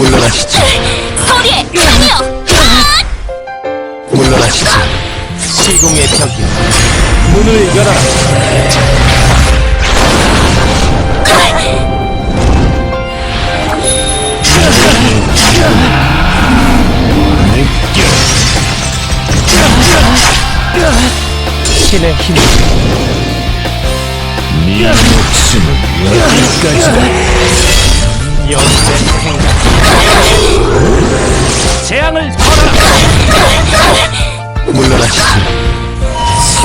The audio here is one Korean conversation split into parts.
물러나시지. 소리에 강이여! 물러나시지. 시공의 벽이 문을 열어라. 신의 힘. 네 목숨은 여기까지다. 영혼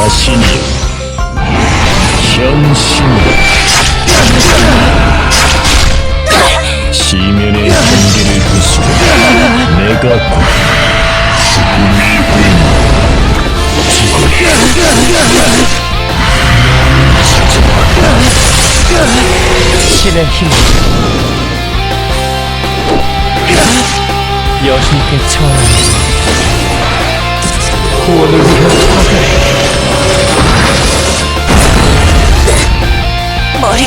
사신이 현신으로 시면의 한계를 부수고 내가 곧 죽음이 신의 힘. 여신께 청하옵니다. 구원을 위한 화가 머리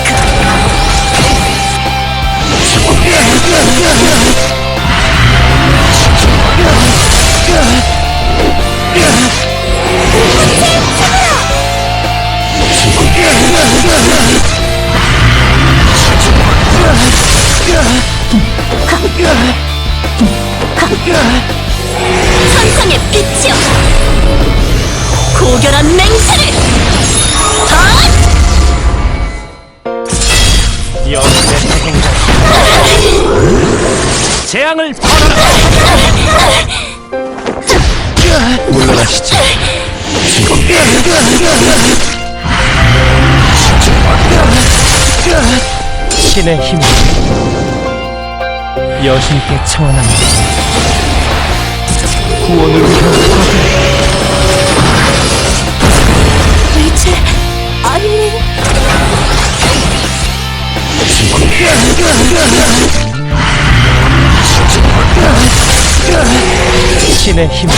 재앙을 벌어라. 물러나시지. 신의 힘. 여신께 청하옵니다. 구원을 위한 이제 아일린 신의 힘.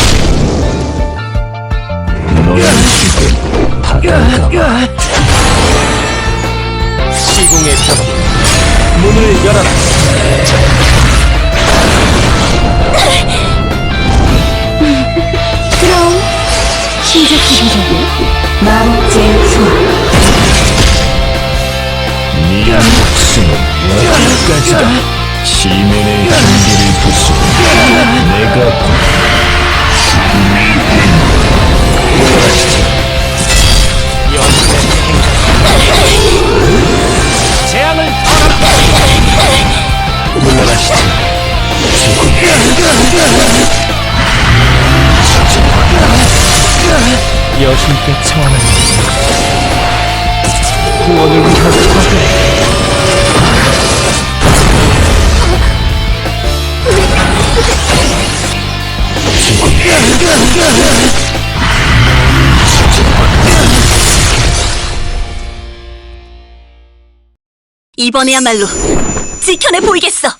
너의 지금 바다가 시공의 벽. 문을 열어라. 그럼 시작해보자고 마법 제일 네 목숨은 여기까지다. 시면의 한계를 부수고 내가 곧. 재앙을 벌어라. 물러나시지. 여신께 청하옵니다. 구원을 위한 화가 이번에야말로 지켜내 보이겠어